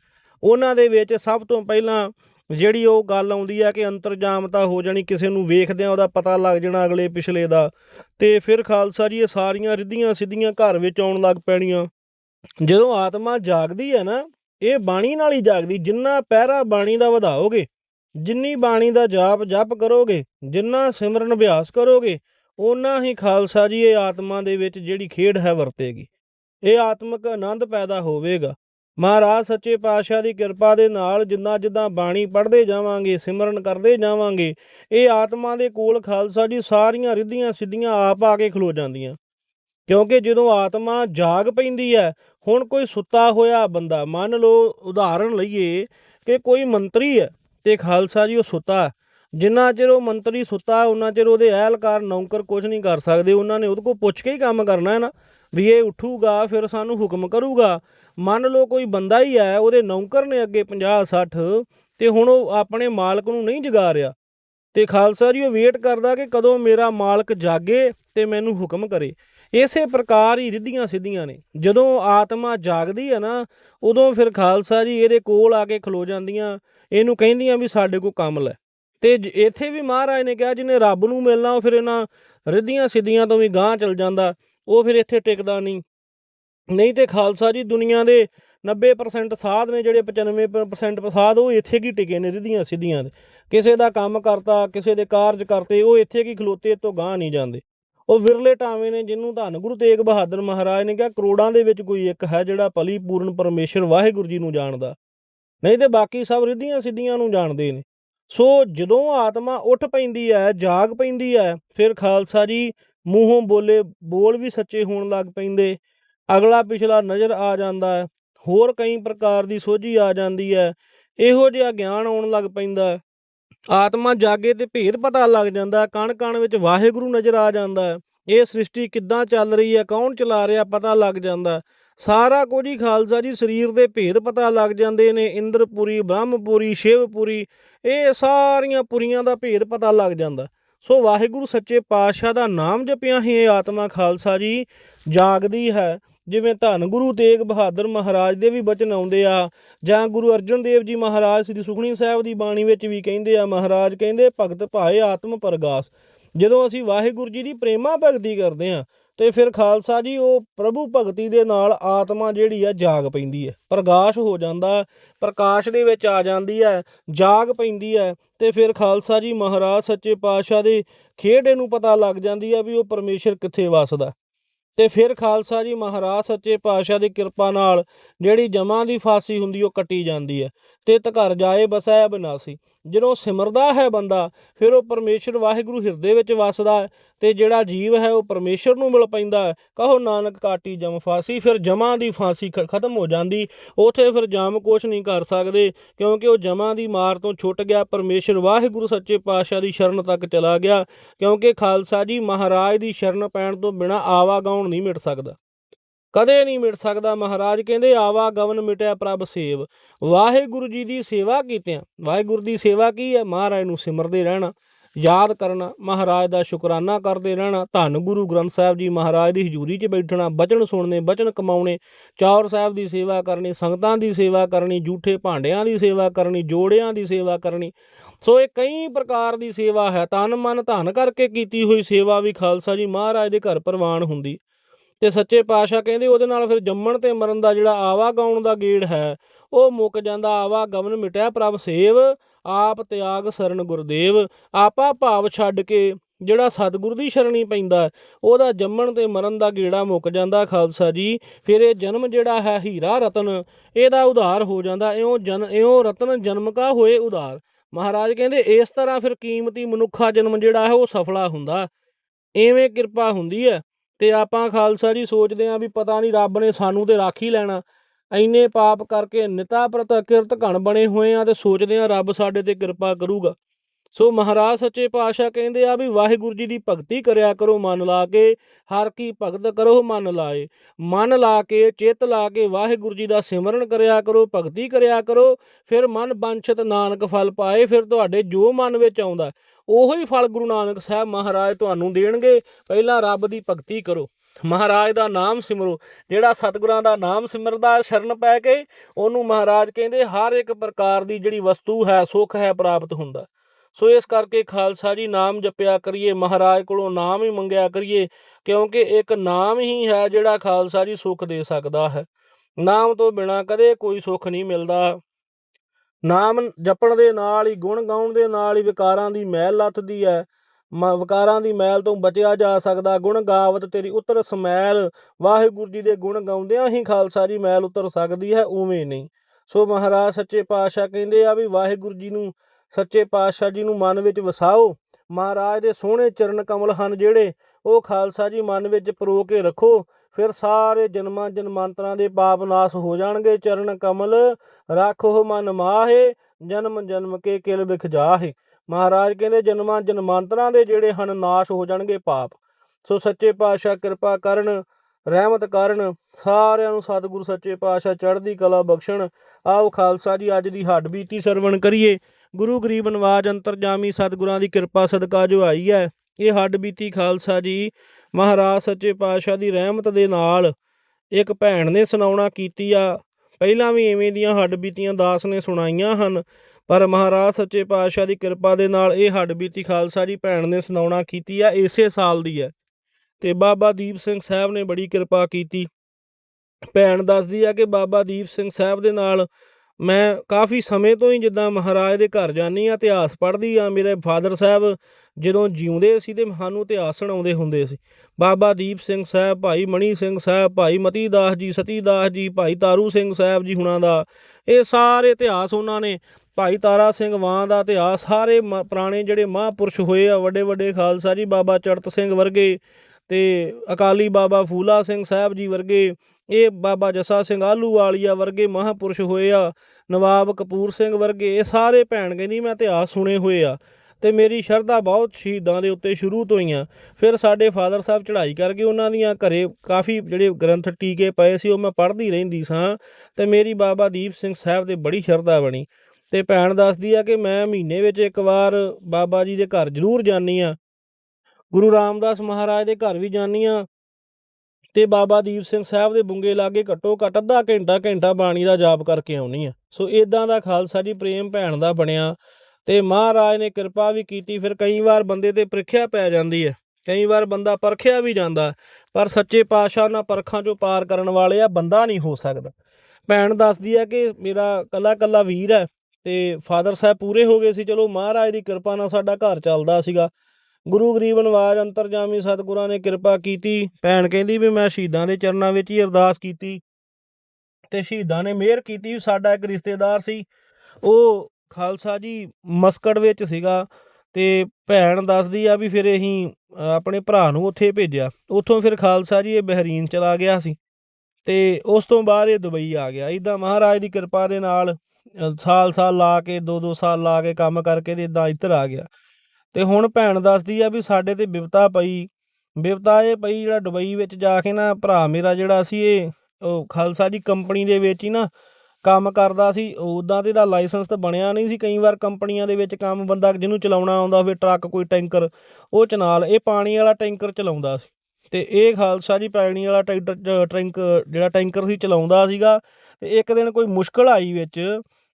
ਉਹਨਾਂ ਦੇ ਵਿੱਚ ਸਭ ਤੋਂ ਪਹਿਲਾਂ ਜਿਹੜੀ ਉਹ ਗੱਲ ਆਉਂਦੀ ਆ ਕਿ ਅੰਤਰਜਾਮਤਾ ਹੋ ਜਾਣੀ, ਕਿਸੇ ਨੂੰ ਵੇਖਦਿਆਂ ਉਹਦਾ ਪਤਾ ਲੱਗ ਜਾਣਾ ਅਗਲੇ ਪਿਛਲੇ ਦਾ। ਤੇ ਫਿਰ ਖਾਲਸਾ ਜੀ ਇਹ ਸਾਰੀਆਂ ਰਿੱਧੀਆਂ ਸਿੱਧੀਆਂ ਘਰ ਵਿੱਚ ਆਉਣ ਲੱਗ ਪੈਣੀਆਂ। ਜਦੋਂ ਆਤਮਾ ਜਾਗਦੀ ਹੈ ਨਾ, ਇਹ ਬਾਣੀ ਨਾਲ ਹੀ ਜਾਗਦੀ, ਜਿੰਨਾ ਪਹਿਰਾ ਬਾਣੀ ਦਾ ਵਧਾਓਗੇ, ਜਿੰਨੀ ਬਾਣੀ ਦਾ ਜਾਪ ਜਪ ਕਰੋਗੇ, ਜਿੰਨਾ ਸਿਮਰਨ ਅਭਿਆਸ ਕਰੋਗੇ ਓਨਾ ਹੀ ਖਾਲਸਾ ਜੀ, ਇਹ ਆਤਮਾ ਦੇ ਵਿੱਚ ਜਿਹੜੀ ਖੇਡ ਹੈ ਵਰਤੇਗੀ। ਇਹ ਆਤਮਿਕ ਆਨੰਦ ਪੈਦਾ ਹੋਵੇਗਾ। ਮਹਾਰਾਜ ਸੱਚੇ ਪਾਤਸ਼ਾਹ ਦੀ ਕਿਰਪਾ ਦੇ ਨਾਲ ਜਿੰਨਾ ਜਿੱਦਾਂ ਬਾਣੀ ਪੜ੍ਹਦੇ ਜਾਵਾਂਗੇ, ਸਿਮਰਨ ਕਰਦੇ ਜਾਵਾਂਗੇ, ਇਹ ਆਤਮਾ ਦੇ ਕੋਲ ਖਾਲਸਾ ਜੀ ਸਾਰੀਆਂ ਰਿੱਧੀਆਂ ਸਿੱਧੀਆਂ ਆਪ ਆ ਕੇ ਖਲੋ ਜਾਂਦੀਆਂ। ਕਿਉਂਕਿ ਜਦੋਂ ਆਤਮਾ ਜਾਗ ਪੈਂਦੀ ਹੈ, ਹੁਣ ਕੋਈ ਸੁੱਤਾ ਹੋਇਆ ਬੰਦਾ, ਮੰਨ ਲਓ ਉਦਾਹਰਣ ਲਈਏ ਕਿ ਕੋਈ ਮੰਤਰੀ ਹੈ ਤੇ ਖਾਲਸਾ ਜੀ ਉਹ ਸੁੱਤਾ ਜਿੰਨਾ ਚਿਰ ਉਹ ਮੰਤਰੀ ਸੁੱਤਾ, ਉਹਨਾਂ ਚਿਰ ਉਹਦੇ ਅਹਿਲਕਾਰ ਨੌਕਰ ਕੁਝ ਨਹੀਂ ਕਰ ਸਕਦੇ। ਉਹਨਾਂ ਨੇ ਉਹਦੇ ਕੋਲ ਪੁੱਛ ਕੇ ਹੀ ਕੰਮ ਕਰਨਾ ਹੈ ਨਾ, ਵੀ ਇਹ ਉੱਠੂਗਾ, ਫਿਰ ਸਾਨੂੰ ਹੁਕਮ ਕਰੂਗਾ। ਮੰਨ ਲਓ ਕੋਈ ਬੰਦਾ ਹੀ ਹੈ, ਉਹਦੇ ਨੌਕਰ ਨੇ ਅੱਗੇ 50 60 ਤੇ ਹੁਣ ਉਹ ਆਪਣੇ ਮਾਲਕ ਨੂੰ ਨਹੀਂ ਜਗਾ ਰਿਹਾ। ਤੇ ਖਾਲਸਾ ਜੀ, ਉਹ ਵੇਟ ਕਰਦਾ ਕਿ ਕਦੋਂ ਮੇਰਾ ਮਾਲਕ ਜਾਗੇ ਤੇ ਮੈਨੂੰ ਹੁਕਮ ਕਰੇ। ਇਸੇ ਪ੍ਰਕਾਰ ਹੀ ਰਿੱਧੀਆਂ ਸਿੱਧੀਆਂ ਨੇ। ਜਦੋਂ ਆਤਮਾ ਜਾਗਦੀ ਹੈ ਨਾ, ਉਦੋਂ ਫਿਰ ਖਾਲਸਾ ਜੀ ਇਹਦੇ ਕੋਲ ਆ ਕੇ ਖਲੋ ਜਾਂਦੀਆਂ। ਇਹਨੂੰ ਕਹਿੰਦੀਆਂ ਵੀ ਸਾਡੇ ਕੋਲ ਕੰਮ ਲੈ। ਤੇ ਜ- ਇੱਥੇ ਵੀ ਮਹਾਰਾਜ ਨੇ ਕਿਹਾ ਜਿਹਨੇ ਰੱਬ ਨੂੰ ਮਿਲਣਾ, ਉਹ ਫਿਰ ਇਹਨਾਂ ਰਿੱਧੀਆਂ ਸਿੱਧੀਆਂ ਤੋਂ ਵੀ ਗਾਂਹ ਚਲ ਜਾਂਦਾ, ਉਹ ਫਿਰ ਇੱਥੇ ਟਿਕਦਾ ਨਹੀਂ। ਨਹੀਂ ਤੇ ਖਾਲਸਾ ਜੀ, ਦੁਨੀਆ ਦੇ 90% ਸਾਧ ਨੇ, ਜਿਹੜੇ 95% ਸਾਧ, ਉਹ ਇੱਥੇ ਕੀ ਟਿਕੇ ਨੇ ਰਿਧੀਆਂ ਸਿੱਧੀਆਂ ਦੇ? ਕਿਸੇ ਦਾ ਕੰਮ ਕਰਤਾ, ਕਿਸੇ ਦੇ ਕਾਰਜ ਕਰਤੇ, ਉਹ ਇੱਥੇ ਕੀ ਖਲੋਤੇ ਤੋਂ ਗਾਂਹ ਨਹੀਂ ਜਾਂਦੇ। ਉਹ ਵਿਰਲੇ ਟਾਵੇਂ ਨੇ, ਜਿਹਨੂੰ ਧੰਨ ਗੁਰੂ ਤੇਗ ਬਹਾਦਰ ਮਹਾਰਾਜ ਨੇ ਕਿਹਾ, ਕਰੋੜਾਂ ਦੇ ਵਿੱਚ ਕੋਈ ਇੱਕ ਹੈ ਜਿਹੜਾ ਭਲੀ ਪੂਰਨ ਪਰਮੇਸ਼ਰ ਵਾਹਿਗੁਰੂ ਜੀ ਨੂੰ ਜਾਣਦਾ। ਨਹੀਂ ਤੇ ਬਾਕੀ ਸਭ ਰਿੱਧੀਆਂ ਸਿੱਧੀਆਂ ਨੂੰ ਜਾਣਦੇ ਨੇ। ਸੋ ਜਦੋਂ ਆਤਮਾ ਉੱਠ ਪੈਂਦੀ ਹੈ, ਜਾਗ ਪੈਂਦੀ ਹੈ, ਫਿਰ ਖਾਲਸਾ ਜੀ ਮੂੰਹੋਂ ਬੋਲੇ, ਬੋਲ ਵੀ ਸੱਚੇ ਹੋਣ ਲੱਗ ਪੈਂਦੇ। ਅਗਲਾ ਪਿਛਲਾ ਨਜ਼ਰ ਆ ਜਾਂਦਾ ਹੈ, ਹੋਰ ਕਈ ਪ੍ਰਕਾਰ ਦੀ ਸੋਝੀ ਆ ਜਾਂਦੀ ਹੈ, ਇਹੋ ਜਿਹਾ ਗਿਆਨ ਆਉਣ ਲੱਗ ਪੈਂਦਾ ਆਤਮਾ ਜਾਗੇ ਤੇ ਭੇਦ ਪਤਾ ਲੱਗ ਜਾਂਦਾ ਕਣ ਕਣ ਵਿੱਚ ਵਾਹਿਗੁਰੂ ਨਜ਼ਰ ਆ ਜਾਂਦਾ ਇਹ ਸ੍ਰਿਸ਼ਟੀ ਕਿੱਦਾਂ ਚੱਲ ਰਹੀ ਹੈ, ਕੌਣ ਚਲਾ ਰਿਹਾ ਪਤਾ ਲੱਗ ਜਾਂਦਾ ਸਾਰਾ ਕੁਝ ਹੀ ਖਾਲਸਾ ਜੀ, ਸਰੀਰ ਦੇ ਭੇਦ ਪਤਾ ਲੱਗ ਜਾਂਦੇ ਨੇ, ਇੰਦਰਪੁਰੀ, ਬ੍ਰਹਮਪੁਰੀ, ਸ਼ਿਵਪੁਰੀ, ਇਹ ਸਾਰੀਆਂ ਪੁਰੀਆਂ ਦਾ ਭੇਦ ਪਤਾ ਲੱਗ ਜਾਂਦਾ। ਸੋ ਵਾਹਿਗੁਰੂ ਸੱਚੇ ਪਾਤਸ਼ਾਹ ਦਾ ਨਾਮ ਜਪਿਆ ਹੀ ਇਹ ਆਤਮਾ ਖਾਲਸਾ ਜੀ, ਜਾਗਦੀ ਹੈ। ਜਿਵੇਂ ਧੰਨ ਗੁਰੂ ਤੇਗ ਬਹਾਦਰ ਮਹਾਰਾਜ ਦੇ ਵੀ ਬਚਨ ਆਉਂਦੇ ਆ, ਜਾਂ ਗੁਰੂ ਅਰਜਨ ਦੇਵ ਜੀ ਮਹਾਰਾਜ ਸ੍ਰੀ ਸੁਖਣੀ ਸਾਹਿਬ ਦੀ ਬਾਣੀ ਵਿੱਚ ਵੀ ਕਹਿੰਦੇ ਆ, ਮਹਾਰਾਜ ਕਹਿੰਦੇ, ਭਗਤ ਭਾਏ ਆਤਮ ਪ੍ਰਗਾਸ। ਜਦੋਂ ਅਸੀਂ ਵਾਹਿਗੁਰੂ ਜੀ ਦੀ ਪ੍ਰੇਮਾ ਭਗਤੀ ਕਰਦੇ ਆ ਤੇ ਫਿਰ ਖਾਲਸਾ ਜੀ, ਉਹ ਪ੍ਰਭੂ ਭਗਤੀ ਦੇ ਨਾਲ ਆਤਮਾ ਜਿਹੜੀ ਆ, ਜਾਗ ਪੈਂਦੀ ਹੈ। ਪ੍ਰਗਾਸ਼ ਹੋ ਜਾਂਦਾ ਪ੍ਰਕਾਸ਼ ਦੇ ਵਿੱਚ ਆ ਜਾਂਦੀ ਹੈ, ਜਾਗ ਪੈਂਦੀ ਹੈ ਤੇ ਫਿਰ ਖਾਲਸਾ ਜੀ ਮਹਾਰਾਜ ਸੱਚੇ ਪਾਤਸ਼ਾਹ ਦੇ ਖੇਡ ਨੂੰ ਪਤਾ ਲੱਗ ਜਾਂਦੀ ਆ ਵੀ ਉਹ ਪਰਮੇਸ਼ਰ ਕਿੱਥੇ ਵਸਦਾ ਤੇ ਫਿਰ ਖਾਲਸਾ ਜੀ ਮਹਾਰਾਜ ਸੱਚੇ ਪਾਤਸ਼ਾਹ ਦੀ ਕਿਰਪਾ ਨਾਲ ਜਿਹੜੀ ਜਮਾਂ ਦੀ ਫਾਸੀ ਹੁੰਦੀ, ਉਹ ਕੱਟੀ ਜਾਂਦੀ ਹੈ। ਤੇ ਘਰ ਜਾਏ ਬਸੈ ਬਿਨਾਸੀ। ਜਦੋਂ ਸਿਮਰਦਾ ਹੈ ਬੰਦਾ, ਫਿਰ ਉਹ ਪਰਮੇਸ਼ਰ ਵਾਹਿਗੁਰੂ ਹਿਰਦੇ ਵਿੱਚ ਵਸਦਾ ਹੈ ਤੇ ਜਿਹੜਾ ਜੀਵ ਹੈ ਉਹ ਪਰਮੇਸ਼ਰ ਨੂੰ ਮਿਲ ਪੈਂਦਾ ਕਹੋ ਨਾਨਕ ਕਾਟੀ ਜਮ ਫਾਸੀ, ਫਿਰ ਜਮਾਂ ਦੀ ਫਾਂਸੀ ਖ- ਖਤਮ ਹੋ ਜਾਂਦੀ। ਉਥੇ ਫਿਰ ਜਾਮ ਕੁਛ ਨਹੀਂ ਕਰ ਸਕਦੇ, ਕਿਉਂਕਿ ਉਹ ਜਮਾਂ ਦੀ ਮਾਰ ਤੋਂ ਛੁੱਟ ਗਿਆ। ਪਰਮੇਸ਼ਰ ਵਾਹਿਗੁਰੂ ਸੱਚੇ ਪਾਤਸ਼ਾਹ ਦੀ ਸ਼ਰਨ ਤੱਕ ਚਲਾ ਗਿਆ, ਕਿਉਂਕਿ ਖਾਲਸਾ ਜੀ ਮਹਾਰਾਜ ਦੀ ਸ਼ਰਨ ਪੈਣ ਤੋਂ ਬਿਨਾ ਆਵਾਗਾਉਣ ਨਹੀਂ ਮਿਟ ਸਕਦਾ। ਕਦੇ ਨਹੀਂ ਮਿਟ ਸਕਦਾ। ਮਹਾਰਾਜ ਕਹਿੰਦੇ, ਆਵਾ ਗਵਨ ਮਿਟਿਆ ਪ੍ਰਭ ਸੇਵ। ਵਾਹਿਗੁਰੂ ਜੀ ਦੀ ਸੇਵਾ ਕੀਤਿਆਂ, ਵਾਹਿਗੁਰੂ ਦੀ ਸੇਵਾ ਕੀ ਹੈ? ਮਹਾਰਾਜ ਨੂੰ ਸਿਮਰਦੇ ਰਹਿਣਾ, ਯਾਦ ਕਰਨਾ, ਮਹਾਰਾਜ ਦਾ ਸ਼ੁਕਰਾਨਾ ਕਰਦੇ ਰਹਿਣਾ। ਧੰਨ ਗੁਰੂ ਗ੍ਰੰਥ ਸਾਹਿਬ ਜੀ ਮਹਾਰਾਜ ਦੀ ਹਜ਼ੂਰੀ 'ਚ ਬੈਠਣਾ, ਬਚਨ ਸੁਣਨੇ, ਬਚਨ ਕਮਾਉਣੇ, ਚੌਰ ਸਾਹਿਬ ਦੀ ਸੇਵਾ ਕਰਨੀ, ਸੰਗਤਾਂ ਦੀ ਸੇਵਾ ਕਰਨੀ, ਜੂਠੇ ਭਾਂਡਿਆਂ ਦੀ ਸੇਵਾ ਕਰਨੀ, ਜੋੜਿਆਂ ਦੀ ਸੇਵਾ ਕਰਨੀ। ਸੋ ਇਹ ਕਈ ਪ੍ਰਕਾਰ ਦੀ ਸੇਵਾ ਹੈ। ਤਨ ਮਨ ਧਨ ਕਰਕੇ ਕੀਤੀ ਹੋਈ ਸੇਵਾ ਵੀ ਖਾਲਸਾ ਜੀ ਮਹਾਰਾਜ ਦੇ ਘਰ ਪ੍ਰਵਾਨ ਹੁੰਦੀ। ਤੇ ਸੱਚੇ ਪਾਤਸ਼ਾਹ ਕਹਿੰਦੇ ਉਹਦੇ ਨਾਲ ਫਿਰ ਜੰਮਣ ਤੇ ਮਰਨ ਦਾ ਜਿਹੜਾ ਆਵਾ ਗਾਉਣ ਦਾ ਗੇੜ ਹੈ, ਉਹ ਮੁੱਕ ਜਾਂਦਾ, ਆਵਾ ਆਵਾਗਮਨ ਮਿਟਿਆ ਪ੍ਰਭ ਸੇਵ, ਆਪ ਤਿਆਗ ਸਰਨ ਗੁਰਦੇਵ, ਆਪਾ ਭਾਵ ਛੱਡ ਕੇ ਜਿਹੜਾ ਸਤਿਗੁਰ ਦੀ ਸ਼ਰਣੀ ਪੈਂਦਾ, ਉਹਦਾ ਜੰਮਣ ਤੇ ਮਰਨ ਦਾ ਗੇੜਾ ਮੁੱਕ ਜਾਂਦਾ ਖਾਲਸਾ ਜੀ, ਫਿਰ ਇਹ ਜਨਮ ਜਿਹੜਾ ਹੈ ਹੀਰਾ ਰਤਨ, ਇਹਦਾ ਉਧਾਰ ਹੋ ਜਾਂਦਾ, ਇਉਂ ਜਨ, ਇਉਂ ਰਤਨ ਜਨਮ ਕਾ ਹੋਏ ਉਧਾਰ। ਮਹਾਰਾਜ ਕਹਿੰਦੇ ਇਸ ਤਰ੍ਹਾਂ ਫਿਰ ਕੀਮਤੀ ਮਨੁੱਖਾ ਜਨਮ ਜਿਹੜਾ ਹੈ ਉਹ ਸਫਲਾ ਹੁੰਦਾ, ਐਵੇਂ ਕਿਰਪਾ ਹੁੰਦੀ ਹੈ। ਤੇ ਆਪਾਂ ਖਾਲਸਾ ਜੀ ਸੋਚਦੇ ਆਂ ਵੀ ਪਤਾ ਨਹੀਂ ਰੱਬ ਨੇ ਸਾਨੂੰ ਤੇ ਰੱਖ ਹੀ ਲੈਣਾ। ਐਨੇ ਪਾਪ ਕਰਕੇ ਨਿਤਾ ਪ੍ਰਤ ਕਿਰਤ ਘਣ ਬਣੇ ਹੋਏ ਆ ਤੇ ਸੋਚਦੇ ਆ ਰੱਬ ਸਾਡੇ ਤੇ ਕਿਰਪਾ ਕਰੂਗਾ। ਸੋ ਮਹਾਰਾਜ ਸੱਚੇ ਪਾਤਸ਼ਾਹ ਕਹਿੰਦੇ ਆ ਵੀ ਵਾਹਿਗੁਰੂ ਜੀ ਦੀ ਭਗਤੀ ਕਰਿਆ ਕਰੋ ਮਨ ਲਾ ਕੇ, ਹਰ ਕੀ ਭਗਤ ਕਰੋ ਮਨ ਲਾਏ। ਮਨ ਲਾ ਕੇ, ਚਿੱਤ ਲਾ ਕੇ ਵਾਹਿਗੁਰੂ ਜੀ ਦਾ ਸਿਮਰਨ ਕਰਿਆ ਕਰੋ, ਭਗਤੀ ਕਰਿਆ ਕਰੋ, ਫਿਰ ਮਨ ਬੰਛਤ ਨਾਨਕ ਫਲ ਪਾਏ, ਫਿਰ ਤੁਹਾਡੇ ਜੋ ਮਨ ਵਿੱਚ ਆਉਂਦਾ, ਉਹੋ ਹੀ ਫਲ ਗੁਰੂ ਨਾਨਕ ਸਾਹਿਬ ਮਹਾਰਾਜ ਤੁਹਾਨੂੰ ਦੇਣਗੇ, ਪਹਿਲਾਂ ਰੱਬ ਦੀ ਭਗਤੀ ਕਰੋ। ਮਹਾਰਾਜ ਦਾ ਨਾਮ ਸਿਮਰੋ, ਜਿਹੜਾ ਸਤਿਗੁਰਾਂ ਦਾ ਨਾਮ ਸਿਮਰਦਾ, ਸ਼ਰਨ ਪੈ ਕੇ, ਉਹਨੂੰ ਮਹਾਰਾਜ ਕਹਿੰਦੇ ਹਰ ਇੱਕ ਪ੍ਰਕਾਰ ਦੀ ਜਿਹੜੀ ਵਸਤੂ ਹੈ, ਸੁੱਖ ਹੈ, ਪ੍ਰਾਪਤ ਹੁੰਦਾ। ਸੋ ਇਸ ਕਰਕੇ ਖਾਲਸਾ ਜੀ ਨਾਮ ਜਪਿਆ ਕਰੀਏ, ਮਹਾਰਾਜ ਕੋਲੋਂ ਨਾਮ ਹੀ ਮੰਗਿਆ ਕਰੀਏ, ਕਿਉਂਕਿ ਇੱਕ ਨਾਮ ਹੀ ਹੈ ਜਿਹੜਾ ਖਾਲਸਾ ਜੀ ਸੁੱਖ ਦੇ ਸਕਦਾ ਹੈ। ਨਾਮ ਤੋਂ ਬਿਨਾ ਕਦੇ ਕੋਈ ਸੁੱਖ ਨਹੀਂ ਮਿਲਦਾ। ਨਾਮ ਜਪਣ ਦੇ ਨਾਲ ਹੀ, ਗੁਣ ਗਾਉਣ ਦੇ ਨਾਲ ਹੀ ਵਿਕਾਰਾਂ ਦੀ ਮੈਲ ਲੱਥਦੀ ਹੈ। ਮ- ਵਿਕਾਰਾਂ ਦੀ ਮੈਲ ਤੋਂ ਬਚਿਆ ਜਾ ਸਕਦਾ, ਗੁਣ ਗਾਵਤ ਤੇਰੀ ਉਤਰ ਸਮੈਲ, ਵਾਹਿਗੁਰੂ ਜੀ ਦੇ ਗੁਣ ਗਾਉਂਦਿਆਂ ਹੀ ਖਾਲਸਾ ਜੀ ਮੈਲ ਉਤਰ ਸਕਦੀ ਹੈ, ਉਵੇਂ ਨਹੀਂ। ਸੋ ਮਹਾਰਾਜ ਸੱਚੇ ਪਾਤਸ਼ਾਹ ਕਹਿੰਦੇ ਆ ਵੀ ਵਾਹਿਗੁਰੂ ਜੀ ਨੂੰ ਸੱਚੇ ਪਾਤਸ਼ਾਹ ਜੀ ਨੂੰ ਮਨ ਵਿੱਚ ਵਸਾਓ। ਮਹਾਰਾਜ ਦੇ ਸੋਹਣੇ ਚਰਨ ਕਮਲ ਹਨ ਜਿਹੜੇ, ਉਹ ਖਾਲਸਾ ਜੀ ਮਨ ਵਿੱਚ ਪਰੋ ਕੇ ਰੱਖੋ, ਫਿਰ ਸਾਰੇ ਜਨਮਾਂ ਜਨਮਾਂਤਰਾਂ ਦੇ ਪਾਪ ਨਾਸ਼ ਹੋ ਜਾਣਗੇ। ਚਰਨ ਕਮਲ ਰੱਖੋ ਮਨ ਮਾਹੇ, ਜਨਮ ਜਨਮ ਕੇ ਕਿਲ ਵਿਖ ਜਾਹੇ। ਮਹਾਰਾਜ ਕਹਿੰਦੇ ਜਨਮਾਂ ਜਨਮਾਂਤਰਾਂ ਦੇ ਜਿਹੜੇ ਹਨ, ਨਾਸ਼ ਹੋ ਜਾਣਗੇ ਪਾਪ। ਸੋ ਸੱਚੇ ਪਾਤਸ਼ਾਹ ਕਿਰਪਾ ਕਰਨ, ਰਹਿਮਤ ਕਰਨ, ਸਾਰਿਆਂ ਨੂੰ ਸਤਿਗੁਰੂ ਸੱਚੇ ਪਾਤਸ਼ਾਹ ਚੜ੍ਹਦੀ ਕਲਾ ਬਖਸ਼ਣ। ਆਓ ਖਾਲਸਾ ਜੀ, ਅੱਜ ਦੀ ਹੱਡ ਬੀਤੀ ਸਰਵਣ ਕਰੀਏ। ਗੁਰੂ ਗਰੀਬ ਨਵਾਜ ਅੰਤਰਜਾਮੀ ਸਤਿਗੁਰਾਂ ਦੀ ਕਿਰਪਾ ਸਦਕਾ ਜੋ ਆਈ ਹੈ, ਇਹ ਹੱਡ ਬੀਤੀ ਖਾਲਸਾ ਜੀ ਮਹਾਰਾਜ ਸੱਚੇ ਪਾਤਸ਼ਾਹ ਦੀ ਰਹਿਮਤ ਦੇ ਨਾਲ ਇੱਕ ਭੈਣ ਨੇ ਸੁਣਾਉਣਾ ਕੀਤੀ ਆ। ਪਹਿਲਾਂ ਵੀ ਐਵੇਂ ਦੀਆਂ ਹੱਡ ਬੀਤੀਆਂ ਦਾਸ ਨੇ ਸੁਣਾਈਆਂ ਹਨ, ਪਰ ਮਹਾਰਾਜ ਸੱਚੇ ਪਾਤਸ਼ਾਹ ਦੀ ਕਿਰਪਾ ਦੇ ਨਾਲ ਇਹ ਹੱਡ ਬੀਤੀ ਖਾਲਸਾ ਜੀ ਭੈਣ ਨੇ ਸੁਣਾਉਣਾ ਕੀਤੀ ਆ, ਇਸੇ ਸਾਲ ਦੀ ਹੈ। ਤੇ ਬਾਬਾ ਦੀਪ ਸਿੰਘ ਸਾਹਿਬ ਨੇ ਬੜੀ ਕਿਰਪਾ ਕੀਤੀ। ਭੈਣ ਦੱਸਦੀ ਆ ਕਿ ਬਾਬਾ ਦੀਪ ਸਿੰਘ ਸਾਹਿਬ ਦੇ ਨਾਲ ਮੈਂ ਕਾਫੀ ਸਮੇਂ ਤੋਂ ਹੀ ਜਿੱਦਾਂ ਮਹਾਰਾਜ ਦੇ ਘਰ ਜਾਂਦੀ ਹਾਂ, ਇਤਿਹਾਸ ਪੜ੍ਹਦੀ ਆ ਮੇਰੇ ਫਾਦਰ ਸਾਹਿਬ ਜਦੋਂ ਜਿਉਂਦੇ ਸੀ ਤੇ ਸਾਨੂੰ ਇਤਿਹਾਸ ਸੁਣਾਉਂਦੇ ਹੁੰਦੇ ਸੀ। ਬਾਬਾ ਦੀਪ ਸਿੰਘ ਸਾਹਿਬ, ਭਾਈ ਮਣੀ ਸਿੰਘ ਸਾਹਿਬ, ਭਾਈ ਮਤੀ ਦਾਸ ਜੀ, ਸਤੀ ਦਾਸ ਜੀ, ਭਾਈ ਤਾਰੂ ਸਿੰਘ ਸਾਹਿਬ ਜੀ ਹੁਣਾਂ ਦਾ, ਇਹ ਸਾਰੇ ਇਤਿਹਾਸ ਉਹਨਾਂ ਨੇ, ਭਾਈ ਤਾਰਾ ਸਿੰਘ ਵਾਂ ਦਾ ਇਤਿਹਾਸ, ਸਾਰੇ ਮ- ਪੁਰਾਣੇ ਜਿਹੜੇ ਮਹਾਂਪੁਰਸ਼ ਹੋਏ ਆ, ਵੱਡੇ ਵੱਡੇ ਖਾਲਸਾ ਜੀ, ਬਾਬਾ ਚੜਤ ਸਿੰਘ ਵਰਗੇ ਤੇ ਅਕਾਲੀ ਬਾਬਾ ਫੂਲਾ ਸਿੰਘ ਸਾਹਿਬ ਜੀ ਵਰਗੇ ਇਹ ਬਾਬਾ ਜੱਸਾ ਸਿੰਘ ਆਲੂ ਵਾਲੀਆ ਵਰਗੇ ਮਹਾਂਪੁਰਸ਼ ਹੋਏ ਆ, ਨਵਾਬ ਕਪੂਰ ਸਿੰਘ ਵਰਗੇ, ਇਹ ਸਾਰੇ ਭੈਣ ਕਹਿੰਦੀ ਮੈਂ ਇਤਿਹਾਸ ਸੁਣੇ ਹੋਏ ਆ। ਤੇ ਮੇਰੀ ਸ਼ਰਧਾ ਬਹੁਤ ਸ਼ਹੀਦਾਂ ਦੇ ਉੱਤੇ ਸ਼ੁਰੂ ਤੋਂ ਹੀ ਆ। ਫਿਰ ਸਾਡੇ ਫਾਦਰ ਸਾਹਿਬ ਚੜ੍ਹਾਈ ਕਰਕੇ ਉਹਨਾਂ ਦੀਆਂ ਘਰੇ ਕਾਫੀ ਜਿਹੜੇ ਗ੍ਰੰਥ ਟੀਕੇ ਪਏ ਸੀ, ਉਹ ਮੈਂ ਪੜ੍ਹਦੀ ਰਹਿੰਦੀ ਸਾਂ। ਤੇ ਮੇਰੀ ਬਾਬਾ ਦੀਪ ਸਿੰਘ ਸਾਹਿਬ ਤੇ ਬੜੀ ਸ਼ਰਧਾ ਬਣੀ। ਤੇ ਭੈਣ ਦੱਸਦੀ ਆ ਕਿ ਮੈਂ ਮਹੀਨੇ ਵਿੱਚ ਇੱਕ ਵਾਰ ਬਾਬਾ ਜੀ ਦੇ ਘਰ ਜ਼ਰੂਰ ਜਾਨੀ ਆ। ਗੁਰੂ ਰਾਮਦਾਸ ਮਹਾਰਾਜ ਦੇ ਘਰ ਵੀ ਜਾਨੀ ਆ। ਤੇ ਬਾਬਾ ਦੀਪ ਸਿੰਘ ਸਾਹਿਬ ਦੇ ਬੁੰਗੇ ਲਾਗੇ ਘੱਟੋ ਘੱਟ ਅੱਧਾ ਘੰਟਾ ਘੰਟਾ ਬਾਣੀ ਦਾ ਜਾਪ ਕਰਕੇ ਆਉਣੀ ਆ ਸੋ ਇਦਾਂ ਦਾ ਖਾਲਸਾ ਜੀ, ਪ੍ਰੇਮ ਭੈਣ ਦਾ ਬਣਿਆ ਤੇ ਮਹਾਰਾਜ ਨੇ ਕਿਰਪਾ ਵੀ ਕੀਤੀ, ਫਿਰ ਕਈ ਵਾਰ ਬੰਦੇ ਤੇ ਪ੍ਰੀਖਿਆ ਪੈ ਜਾਂਦੀ ਹੈ, ਕਈ ਵਾਰ ਬੰਦਾ ਪਰਖਿਆ ਵੀ ਜਾਂਦਾ, ਪਰ ਸੱਚੇ ਪਾਤਸ਼ਾਹ ਨਾਲ ਪਰਖਾਂ ਚੋਂ ਪਾਰ ਕਰਨ ਵਾਲੇ ਆ, ਬੰਦਾ ਨਹੀਂ ਹੋ ਸਕਦਾ। ਭੈਣ ਦੱਸਦੀ ਆ ਕਿ ਮੇਰਾ ਕੱਲਾ ਕੱਲਾ ਵੀਰ ਹੈ ਤੇ ਫਾਦਰ ਸਾਹਿਬ ਪੂਰੇ ਹੋ ਗਏ ਸੀ, ਚਲੋ ਮਹਾਰਾਜ ਦੀ ਕਿਰਪਾ ਨਾਲ ਸਾਡਾ ਘਰ ਚੱਲਦਾ ਸੀਗਾ। ਗੁਰੂ ਗਰੀਬ ਨਵਾਜ ਅੰਤਰਜਾਮੀ ਸਤਿਗੁਰਾਂ ਨੇ ਕਿਰਪਾ ਕੀਤੀ। ਭੈਣ ਕਹਿੰਦੀ ਵੀ ਮੈਂ ਸ਼ਹੀਦਾਂ ਦੇ ਚਰਨਾਂ ਵਿੱਚ ਹੀ ਅਰਦਾਸ ਕੀਤੀ। ਤੇ ਸ਼ਹੀਦਾਂ ਨੇ ਮਿਹਰ ਕੀਤੀ ਵੀ ਸਾਡਾ ਇੱਕ ਰਿਸ਼ਤੇਦਾਰ ਸੀ। ਉਹ ਖਾਲਸਾ ਜੀ ਮਸਕੜ ਵਿੱਚ ਸੀਗਾ ਤੇ ਭੈਣ ਦੱਸਦੀ ਆ ਵੀ ਫਿਰ ਅਸੀਂ ਆਪਣੇ ਭਰਾ ਨੂੰ ਉੱਥੇ ਭੇਜਿਆ। ਉੱਥੋਂ ਫਿਰ ਖਾਲਸਾ ਜੀ ਇਹ ਬਹਿਰੀਨ ਚਲਾ ਗਿਆ ਸੀ। ਤੇ ਉਸ ਤੋਂ ਬਾਅਦ ਇਹ ਦੁਬਈ ਆ ਗਿਆ। ਇਦਾਂ ਮਹਾਰਾਜ ਦੀ ਕਿਰਪਾ ਦੇ ਨਾਲ ਸਾਲ ਸਾਲ ਲਾ ਕੇ ਦੋ ਦੋ ਸਾਲ ਲਾ ਕੇ ਕੰਮ ਕਰਕੇ ਤੇ ਇਦਾਂ ਇੱਧਰ ਆ ਗਿਆ। ਅਤੇ ਹੁਣ ਭੈਣ ਦੱਸਦੀ ਆ ਵੀ ਸਾਡੇ ਤੇ ਬਿਪਤਾ ਪਈ। ਬਿਪਤਾ ਇਹ ਪਈ ਜਿਹੜਾ ਦੁਬਈ ਵਿੱਚ ਜਾ ਕੇ ਨਾ, ਭਰਾ ਮੇਰਾ ਜਿਹੜਾ ਸੀ ਇਹ, ਉਹ ਖਾਲਸਾ ਜੀ ਕੰਪਨੀ ਦੇ ਵਿੱਚ ਹੀ ਨਾ ਕੰਮ ਕਰਦਾ ਸੀ। ਉੱਦਾਂ ਤੇ ਇਹਦਾ ਲਾਇਸੈਂਸ ਤਾਂ ਬਣਿਆ ਨਹੀਂ ਸੀ ਕਈ ਵਾਰ ਕੰਪਨੀਆਂ ਦੇ ਵਿੱਚ ਕੰਮ, ਬੰਦਾ ਜਿਹਨੂੰ ਚਲਾਉਣਾ ਆਉਂਦਾ ਹੋਵੇ ਟਰੱਕ ਕੋਈ ਟੈਂਕਰ, ਉਹ ਚਨਾਲ ਇਹ ਪਾਣੀ ਵਾਲਾ ਟੈਂਕਰ ਚਲਾਉਂਦਾ ਸੀ। ਅਤੇ ਇਹ ਖਾਲਸਾ ਜੀ ਪਾਣੀ ਵਾਲਾ ਟਰੈਕਟਰ ਟੈਂਕ ਜਿਹੜਾ ਟੈਂਕਰ ਸੀ ਚਲਾਉਂਦਾ ਸੀਗਾ। ਅਤੇ ਇੱਕ ਦਿਨ ਕੋਈ ਮੁਸ਼ਕਲ ਆਈ ਵਿੱਚ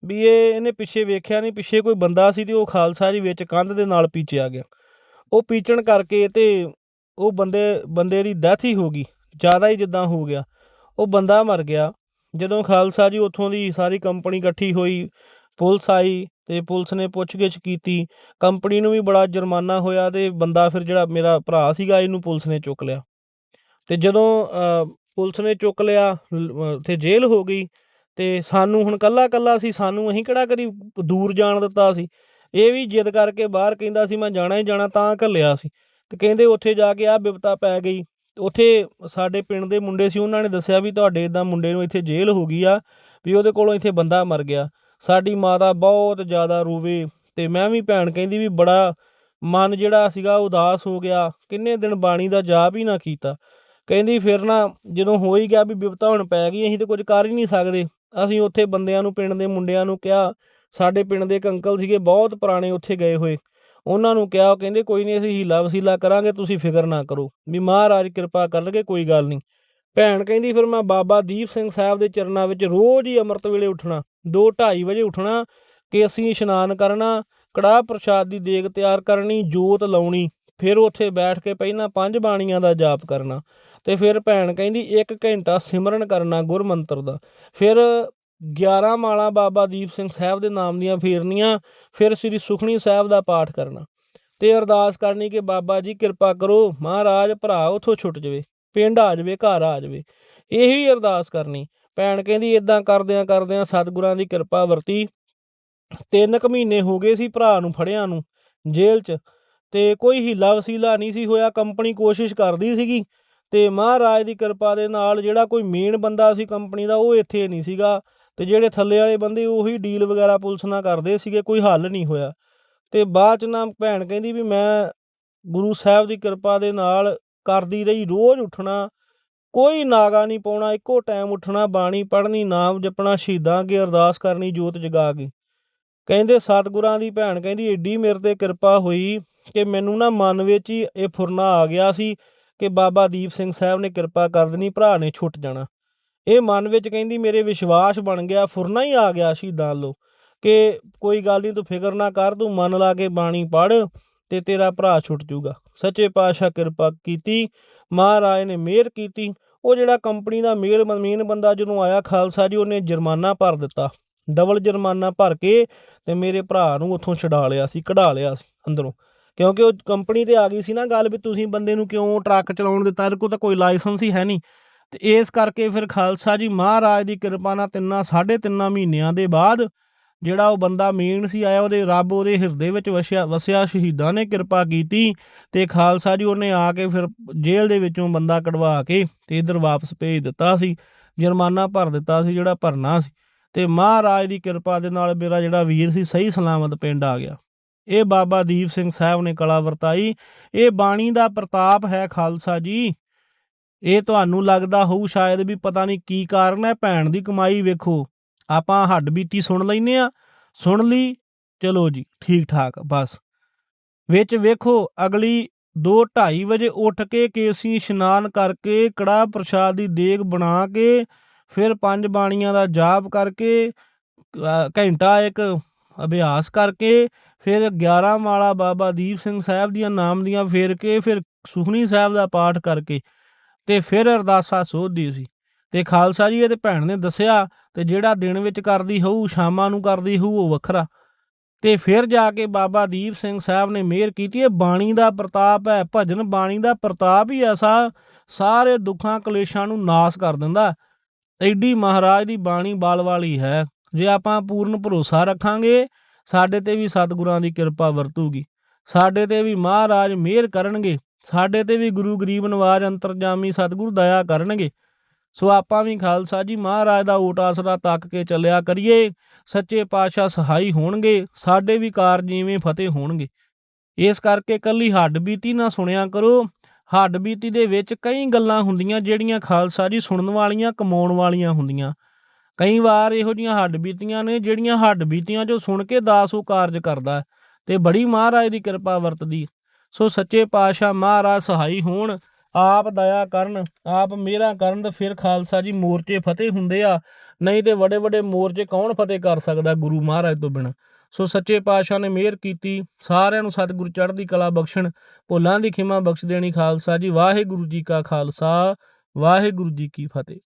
ਵੀ ਇਹ ਇਹਨੇ ਪਿੱਛੇ ਵੇਖਿਆ ਨਹੀਂ, ਪਿੱਛੇ ਕੋਈ ਬੰਦਾ ਸੀ ਤੇ ਉਹ ਖਾਲਸਾ ਜੀ ਵਿੱਚ ਕੰਧ ਦੇ ਨਾਲ ਪੀਚਿਆ ਗਿਆ। ਉਹ ਪੀਚਣ ਕਰਕੇ ਤੇ ਉਹ ਬੰਦੇ ਬੰਦੇ ਦੀ ਡੈਥ ਹੀ ਹੋ ਗਈ, ਜ਼ਿਆਦਾ ਹੀ ਜਿੱਦਾਂ ਹੋ ਗਿਆ। ਉਹ ਬੰਦਾ ਮਰ ਗਿਆ, ਜਦੋਂ ਖਾਲਸਾ ਜੀ ਉੱਥੋਂ ਦੀ ਸਾਰੀ ਕੰਪਨੀ ਇਕੱਠੀ ਹੋਈ, ਪੁਲਿਸ ਆਈ ਤੇ ਪੁਲਿਸ ਨੇ ਪੁੱਛਗਿੱਛ ਕੀਤੀ। ਕੰਪਨੀ ਨੂੰ ਵੀ ਬੜਾ ਜੁਰਮਾਨਾ ਹੋਇਆ ਤੇ ਬੰਦਾ ਫਿਰ ਜਿਹੜਾ ਮੇਰਾ ਭਰਾ ਸੀਗਾ, ਇਹਨੂੰ ਪੁਲਿਸ ਨੇ ਚੁੱਕ ਲਿਆ। ਤੇ ਜਦੋਂ ਪੁਲਿਸ ਨੇ ਚੁੱਕ ਲਿਆ, ਲ- ਉੱਥੇ ਜੇਲ੍ਹ ਹੋ ਗਈ ਅਤੇ ਸਾਨੂੰ ਹੁਣ ਇਕੱਲਾ ਇਕੱਲਾ ਸੀ, ਸਾਨੂੰ ਅਸੀਂ ਕਿਹੜਾ ਕਦੀ ਦੂਰ ਜਾਣ ਦਿੱਤਾ ਸੀ। ਇਹ ਵੀ ਜਿੱਦ ਕਰਕੇ ਬਾਹਰ ਕਹਿੰਦਾ ਸੀ, ਮੈਂ ਜਾਣਾ ਹੀ ਜਾਣਾ ਤਾਂ ਘੱਲਿਆ ਸੀ। ਅਤੇ ਕਹਿੰਦੇ ਉੱਥੇ ਜਾ ਕੇ ਆਹ ਬਿਪਤਾ ਪੈ ਗਈ। ਉੱਥੇ ਸਾਡੇ ਪਿੰਡ ਦੇ ਮੁੰਡੇ ਸੀ, ਉਹਨਾਂ ਨੇ ਦੱਸਿਆ ਵੀ ਤੁਹਾਡੇ ਇੱਦਾਂ ਮੁੰਡੇ ਨੂੰ ਇੱਥੇ ਜੇਲ੍ਹ ਹੋ ਗਈ ਆ, ਵੀ ਉਹਦੇ ਕੋਲੋਂ ਇੱਥੇ ਬੰਦਾ ਮਰ ਗਿਆ। ਸਾਡੀ ਮਾਤਾ ਬਹੁਤ ਜ਼ਿਆਦਾ ਰੋਵੇ ਅਤੇ ਮੈਂ ਵੀ ਭੈਣ ਕਹਿੰਦੀ ਵੀ ਬੜਾ ਮਨ ਜਿਹੜਾ ਸੀਗਾ ਉਦਾਸ ਹੋ ਗਿਆ। ਕਿੰਨੇ ਦਿਨ ਬਾਣੀ ਦਾ ਜਾਪ ਹੀ ਨਾ ਕੀਤਾ। ਕਹਿੰਦੀ ਫਿਰ ਨਾ ਜਦੋਂ ਹੋ ਹੀ ਗਿਆ ਵੀ ਬਿਪਤਾ ਹੁਣ ਪੈ ਗਈ, ਅਸੀਂ ਤਾਂ ਕੁਝ ਕਰ ਹੀ ਨਹੀਂ ਸਕਦੇ। ਅਸੀਂ ਉੱਥੇ ਬੰਦਿਆਂ ਨੂੰ, ਪਿੰਡ ਦੇ ਮੁੰਡਿਆਂ ਨੂੰ ਕਿਹਾ, ਸਾਡੇ ਪਿੰਡ ਦੇ ਇੱਕ ਅੰਕਲ ਸੀਗੇ, ਬਹੁਤ ਪੁਰਾਣੇ ਉੱਥੇ ਗਏ ਹੋਏ। ਉਹਨਾਂ ਨੂੰ ਕਿਹਾ, ਉਹ ਕਹਿੰਦੇ, ਕੋਈ ਨਹੀਂ, ਅਸੀਂ ਹੀਲਾ ਵਸੀਲਾ ਕਰਾਂਗੇ, ਤੁਸੀਂ ਫਿਕਰ ਨਾ ਕਰੋ। ਵੀ ਮਹਾਰਾਜ ਕਿਰਪਾ ਕਰਨਗੇ, ਕੋਈ ਗੱਲ ਨਹੀਂ। ਭੈਣ ਕਹਿੰਦੀ, ਫਿਰ ਮੈਂ ਬਾਬਾ ਦੀਪ ਸਿੰਘ ਸਾਹਿਬ ਦੇ ਚਰਨਾਂ ਵਿੱਚ ਰੋਜ਼ ਹੀ ਅੰਮ੍ਰਿਤ ਵੇਲੇ ਉੱਠਣਾ 2:30 ਵਜੇ ਉੱਠਣਾ, ਕਿ ਅਸੀਂ ਇਸ਼ਨਾਨ ਕਰਨਾ, ਕੜਾਹ ਪ੍ਰਸ਼ਾਦ ਦੀ ਦੇਗ ਤਿਆਰ ਕਰਨੀ, ਜੋਤ ਲਾਉਣੀ, ਫਿਰ ਉੱਥੇ ਬੈਠ ਕੇ ਪਹਿਲਾਂ ਪੰਜ ਬਾਣੀਆਂ ਦਾ ਜਾਪ ਕਰਨਾ। ਤੇ ਫਿਰ ਭੈਣ ਕਹਿੰਦੀ 1 ਘੰਟਾ ਸਿਮਰਨ ਕਰਨਾ ਗੁਰਮੰਤਰ ਦਾ। ਫਿਰ 11 ਮਾਲਾ ਬਾਬਾ ਦੀਪ ਸਿੰਘ ਸਾਹਿਬ ਦੇ ਨਾਮ ਦੀਆਂ ਫੇਰਨੀਆਂ, ਫਿਰ ਸ੍ਰੀ ਸੁਖਣੀ ਸਾਹਿਬ ਦਾ ਪਾਠ ਕਰਨਾ। ਤੇ ਅਰਦਾਸ ਕਰਨੀ ਕਿ ਬਾਬਾ ਜੀ ਕਿਰਪਾ ਕਰੋ, ਮਹਾਰਾਜ ਭਰਾ ਉਥੋਂ ਛੁੱਟ ਜਵੇ, ਪਿੰਡ ਆ ਜਵੇ, ਘਰ ਆ ਜਵੇ। ਇਹੀ ਅਰਦਾਸ ਕਰਨੀ। ਭੈਣ ਕਹਿੰਦੀ ਇਦਾਂ ਕਰਦਿਆਂ ਕਰਦਿਆਂ ਸਤਿਗੁਰਾਂ ਦੀ ਕਿਰਪਾ ਵਰਤੀ। ਤਿੰਨ ਕੁ ਮਹੀਨੇ ਹੋ ਗਏ ਸੀ ਭਰਾ ਨੂੰ ਫੜਿਆਂ ਨੂੰ ਜੇਲ੍ਹ 'ਚ ਤੇ ਕੋਈ ਹੀਲਾ ਵਸੀਲਾ ਨਹੀਂ ਸੀ ਹੋਇਆ। ਕੰਪਨੀ ਕੋਸ਼ਿਸ਼ ਕਰਦੀ ਸੀਗੀ ਤੇ ਮਹਾਰਾਜ ਦੀ ਕਿਰਪਾ ਦੇ ਨਾਲ ਜਿਹੜਾ ਕੋਈ ਮੇਨ ਬੰਦਾ ਸੀ ਕੰਪਨੀ ਦਾ, ਉਹ ਇੱਥੇ ਨਹੀਂ ਸੀਗਾ। ਤੇ ਜਿਹੜੇ ਥੱਲੇ ਵਾਲੇ ਬੰਦੇ, ਉਹੀ ਡੀਲ ਵਗੈਰਾ ਪੁਲਿਸ ਨਾਲ ਕਰਦੇ ਸੀਗੇ, ਕੋਈ ਹੱਲ ਨਹੀਂ ਹੋਇਆ। ਤੇ ਬਾਅਦ ਚ ਨਾ ਭੈਣ ਕਹਿੰਦੀ ਵੀ ਮੈਂ ਗੁਰੂ ਸਾਹਿਬ ਦੀ ਕਿਰਪਾ ਦੇ ਨਾਲ ਕਰਦੀ ਰਹੀ, ਰੋਜ਼ ਉੱਠਣਾ, ਕੋਈ ਨਾਗਾ ਨਹੀਂ ਪਾਉਣਾ, ਇੱਕੋ ਟਾਈਮ ਉੱਠਣਾ, ਬਾਣੀ ਪੜ੍ਹਨੀ, ਨਾਮ ਜਪਣਾ, ਸ਼ਹੀਦਾਂ ਅੱਗੇ ਅਰਦਾਸ ਕਰਨੀ, ਜੋਤ ਜਗਾ ਕੇ। ਕਹਿੰਦੇ ਸਤਿਗੁਰਾਂ ਦੀ ਭੈਣ ਕਹਿੰਦੀ, ਏਡੀ ਮੇਰੇ ਤੇ ਕਿਰਪਾ ਹੋਈ ਕਿ ਮੈਨੂੰ ਨਾ ਮਨ ਵਿੱਚ ਹੀ ਇਹ ਫੁਰਨਾ ਆ ਗਿਆ ਸੀ ਕਿ ਬਾਬਾ ਦੀਪ ਸਿੰਘ ਸਾਹਿਬ ਨੇ ਕਿਰਪਾ ਕਰ ਦੇਣੀ, ਭਰਾ ਨੇ ਛੁੱਟ ਜਾਣਾ। ਇਹ ਮਨ ਵਿੱਚ ਕਹਿੰਦੀ, ਮੇਰੇ ਵਿਸ਼ਵਾਸ ਬਣ ਗਿਆ, ਫੁਰਨਾ ਹੀ ਆ ਗਿਆ ਸ਼ਹੀਦਾਂ ਲੋ ਕਿ ਕੋਈ ਗੱਲ ਨਹੀਂ ਤੂੰ ਫਿਕਰ ਨਾ ਕਰ, ਤੂੰ ਮਨ ਲਾ ਕੇ ਬਾਣੀ ਪੜ੍ਹ ਤੇ ਤੇਰਾ ਭਰਾ ਛੁੱਟ ਜੂਗਾ ਸੱਚੇ ਪਾਤਸ਼ਾਹ ਕਿਰਪਾ ਕੀਤੀ, ਮਹਾਰਾਜ ਨੇ ਮਿਹਰ ਕੀਤੀ। ਉਹ ਜਿਹੜਾ ਕੰਪਨੀ ਦਾ ਮੇਲ ਮੇਨ ਬੰਦਾ ਜਦੋਂ ਆਇਆ ਖਾਲਸਾ ਜੀ, ਉਹਨੇ ਜੁਰਮਾਨਾ ਭਰ ਦਿੱਤਾ। ਡਬਲ ਜੁਰਮਾਨਾ ਭਰ ਕੇ ਤੇ ਮੇਰੇ ਭਰਾ ਨੂੰ ਉੱਥੋਂ ਛਡਾ ਲਿਆ ਸੀ, ਕਢਾ ਲਿਆ ਸੀ ਅੰਦਰੋਂ। ਕਿਉਂਕਿ ਉਹ ਕੰਪਨੀ ਤੇ ਆ ਗਈ ਸੀ ਨਾ ਗੱਲ ਵੀ ਤੁਸੀਂ ਬੰਦੇ ਨੂੰ ਕਿਉਂ ਟਰੱਕ ਚਲਾਉਣ ਦਿੱਤਾ? ਇਹਦੇ ਕੋਲ ਤਾਂ ਕੋਈ ਲਾਇਸੈਂਸ ਹੀ ਹੈ ਨਹੀਂ। ਤੇ ਇਸ ਕਰਕੇ ਫਿਰ ਖਾਲਸਾ ਜੀ ਮਹਾਰਾਜ ਦੀ ਕਿਰਪਾ ਨਾਲ ਤਿੰਨਾਂ, ਸਾਢੇ ਤਿੰਨਾਂ ਮਹੀਨਿਆਂ ਦੇ ਬਾਅਦ ਜਿਹੜਾ ਉਹ ਬੰਦਾ ਮੇਨ ਸੀ, ਆਇਆ ਉਹਦੇ ਰੱਬ ਉਹਦੇ ਹਿਰਦੇ ਵਿੱਚ ਵਸਿਆ ਵਸਿਆ, ਸ਼ਹੀਦਾਂ ਨੇ ਕਿਰਪਾ ਕੀਤੀ ਤੇ ਖਾਲਸਾ ਜੀ ਉਹਨੇ ਆ ਕੇ ਫਿਰ ਜੇਲ੍ਹ ਦੇ ਵਿੱਚੋਂ ਬੰਦਾ ਕਢਵਾ ਕੇ ਤੇ ਇਧਰ ਵਾਪਸ ਭੇਜ ਦਿੱਤਾ ਸੀ, ਜੁਰਮਾਨਾ ਭਰ ਦਿੱਤਾ ਸੀ, ਜਿਹੜਾ ਭਰਨਾ ਸੀ। ਤੇ ਮਹਾਰਾਜ ਦੀ ਕਿਰਪਾ ਦੇ ਨਾਲ ਮੇਰਾ ਜਿਹੜਾ ਵੀਰ ਸੀ, ਸਹੀ ਸਲਾਮਤ ਪਿੰਡ ਆ ਗਿਆ। ਇਹ ਬਾਬਾ ਦੀਪ ਸਿੰਘ ਸਾਹਿਬ ਨੇ ਕਲਾ ਵਰਤਾਈ। ਇਹ ਬਾਣੀ ਦਾ ਪ੍ਰਤਾਪ ਹੈ ਖਾਲਸਾ ਜੀ। ਇਹ ਤੁਹਾਨੂੰ ਲੱਗਦਾ ਹੋਊ ਸ਼ਾਇਦ ਵੀ ਪਤਾ ਨਹੀਂ ਕੀ ਕਾਰਨ ਹੈ, ਭੈਣ ਦੀ ਕਮਾਈ ਵੇਖੋ। ਆਪਾਂ ਹੱਡ ਬੀਤੀ ਸੁਣ ਲੈਨੇ ਆ ਸੁਣ ਲਈ, ਚਲੋ ਜੀ ਠੀਕ ਠਾਕ ਬਸ। ਵਿੱਚ ਵੇਖੋ, ਅਗਲੀ 2:30 ਵਜੇ ਉੱਠ ਕੇ ਕੇਸੀ ਇਸ਼ਨਾਨ ਕਰਕੇ ਕੜਾ ਪ੍ਰਸ਼ਾਦ ਦੀ ਦੇਗ ਬਣਾ ਕੇ, ਫਿਰ ਪੰਜ ਬਾਣੀਆਂ ਦਾ ਜਾਪ ਕਰਕੇ ਘੰਟਾ ਇੱਕ ਅਭਿਆਸ ਕਰਕੇ ਫਿਰ 11 ਮਾਲਾ ਬਾਬਾ ਦੀਪ ਸਿੰਘ ਸਾਹਿਬ ਦੀਆਂ ਨਾਮ ਦੀਆਂ ਫੇਰ ਕੇ, ਫਿਰ ਸੁਖਣੀ ਸਾਹਿਬ ਦਾ ਪਾਠ ਕਰਕੇ ਤੇ ਫਿਰ ਅਰਦਾਸਾ ਸੋਧਦੀ ਸੀ। ਤੇ ਖਾਲਸਾ ਜੀ ਇਹਦੇ ਭੈਣ ਨੇ ਦੱਸਿਆ ਤੇ ਜਿਹੜਾ ਦਿਨ ਵਿੱਚ ਕਰਦੀ ਹੋਊ, ਸ਼ਾਮਾਂ ਨੂੰ ਕਰਦੀ ਹੋਊ, ਉਹ ਵੱਖਰਾ। ਤੇ ਫਿਰ ਜਾ ਕੇ ਬਾਬਾ ਦੀਪ ਸਿੰਘ ਸਾਹਿਬ ਨੇ ਮਿਹਰ ਕੀਤੀ, ਇਹ ਬਾਣੀ ਦਾ ਪ੍ਰਤਾਪ ਹੈ, ਭਜਨ ਬਾਣੀ ਦਾ ਪ੍ਰਤਾਪ ਹੀ ਐਸਾ, ਸਾਰੇ ਦੁੱਖਾਂ ਕਲੇਸ਼ਾਂ ਨੂੰ ਨਾਸ ਕਰ ਦਿੰਦਾ। ਐਡੀ ਮਹਾਰਾਜ ਦੀ ਬਾਣੀ ਬਾਲ ਵਾਲੀ ਹੈ। ਜੇ ਆਪਾਂ ਪੂਰਨ ਭਰੋਸਾ ਰੱਖਾਂਗੇ ਸਾਡੇ ਤੇ ਵੀ ਸਤਿਗੁਰਾਂ ਦੀ ਕਿਰਪਾ ਵਰਤੂਗੀ। ਸਾਡੇ ਤੇ ਵੀ ਮਹਾਰਾਜ ਮਿਹਰ ਕਰਨਗੇ। ਸਾਡੇ ਤੇ ਵੀ ਗੁਰੂ ਗਰੀਬ ਨਵਾਜ ਅੰਤਰਜਾਮੀ ਸਤਿਗੁਰੂ ਦਇਆ ਕਰਨਗੇ। ਸੋ ਆਪਾਂ ਵੀ ਖਾਲਸਾ ਜੀ, ਮਹਾਰਾਜ ਦਾ ਓਟ ਆਸਰਾ ਤੱਕ ਕੇ ਚੱਲਿਆ ਕਰੀਏ। ਸੱਚੇ ਪਾਤਸ਼ਾਹ ਸਹਾਈ ਹੋਣਗੇ। ਸਾਡੇ ਵੀ ਕਾਰਜ ਇਵੇਂ ਫਤਿਹ ਹੋਣਗੇ। ਇਸ ਕਰਕੇ ਕੱਲੀ ਹੱਡ ਬੀਤੀ ਨਾ ਸੁਣਿਆ ਕਰੋ। ਹੱਡ ਬੀਤੀ ਦੇ ਵਿੱਚ ਕਈ ਗੱਲਾਂ ਹੁੰਦੀਆਂ ਜਿਹੜੀਆਂ ਖਾਲਸਾ ਜੀ ਸੁਣਨ ਵਾਲੀਆਂ, ਕਮਾਉਣ ਵਾਲੀਆਂ ਹੁੰਦੀਆਂ। ਕਈ ਵਾਰ ਇਹੋ ਜੀਆਂ ਹੱਡ ਬੀਤੀਆਂ ਨੇ, ਜਿਹੜੀਆਂ ਹੱਡ ਬੀਤੀਆਂ ਜੋ ਸੁਣ ਕੇ ਦਾਸ ਉਹ ਕਾਰਜ ਕਰਦਾ ਹੈ ਤੇ ਬੜੀ ਮਹਾਰਾਜ ਦੀ ਕਿਰਪਾ ਵਰਤਦੀ ਸੋ ਸੱਚੇ ਪਾਤਸ਼ਾਹ ਮਹਾਰਾਜ ਸਹਾਈ ਹੋਣ, ਆਪ ਦਇਆ ਕਰਨ, ਆਪ ਮਿਹਰਾਂ ਕਰਨ ਤੇ ਫਿਰ ਖਾਲਸਾ ਜੀ ਮੋਰਚੇ ਫਤਿਹ ਹੁੰਦੇ ਆ, ਨਹੀਂ ਤੇ ਵੱਡੇ ਵੱਡੇ ਮੋਰਚੇ ਕੌਣ ਫਤਿਹ ਕਰ ਸਕਦਾ ਗੁਰੂ ਮਹਾਰਾਜ ਤੋਂ ਬਿਨਾ। ਸੋ ਸੱਚੇ ਪਾਤਸ਼ਾਹ ਨੇ ਮਿਹਰ ਕੀਤੀ, ਸਾਰਿਆਂ ਨੂੰ ਸਤਿਗੁਰ ਚੜ੍ਹਦੀ ਕਲਾ ਬਖਸ਼ਣ, ਭੁੱਲਾਂ ਦੀ ਖਿਮਾ ਬਖਸ਼ ਦੇਣੀ ਖਾਲਸਾ ਜੀ, ਵਾਹਿਗੁਰੂ ਜੀ ਕਾ ਖਾਲਸਾ, ਵਾਹਿਗੁਰੂ ਜੀ ਕੀ ਫਤਿਹ।